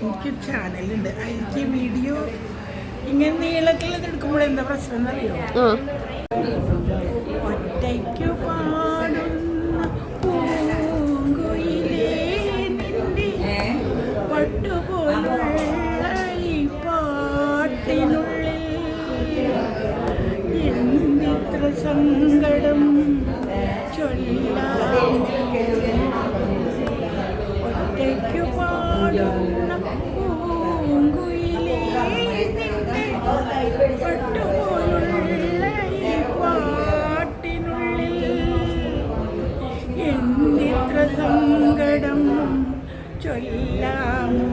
എനിക്കൊരു ചാനലുണ്ട്. അതിലേക്ക് വീഡിയോ ഇങ്ങനെ നീളത്തിലത് എടുക്കുമ്പോൾ എന്താ പ്രശ്നം എന്നറിയോ? ഒറ്റയ്ക്ക് പാടുന്ന പൂങ്കുയിലേ നിന്റെ പട്ടുപോലുള്ള ഈ പാട്ടിനുള്ളിൽ എന്തിത്ര സങ്കടം ചൊല്ലാം ഒറ്റയ്ക്ക് പാടുന്ന ചൊല്ലാമോ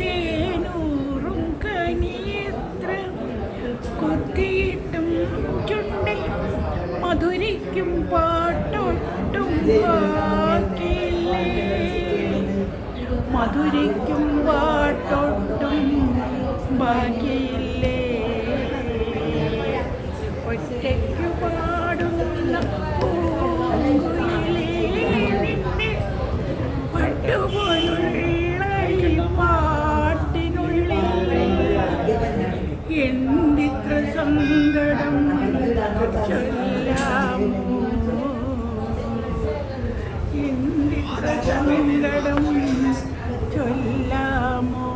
തേനൂറും കനിയത്ര കുത്തിയിട്ടും ചുണ്ടിൽ മധുരിക്കും പാട്ടൊട്ടും ബാക്കിയില്ലേ മധുരിക്കും പാട്ടൊട്ടും ബാക്കിയില്ലേ ഒറ്റയ്ക്കു പാടുന്ന എന്തിത്ര സങ്കടം ചൊല്ലാമോ എന്തിത്ര സങ്കടം ചൊല്ലാമോ?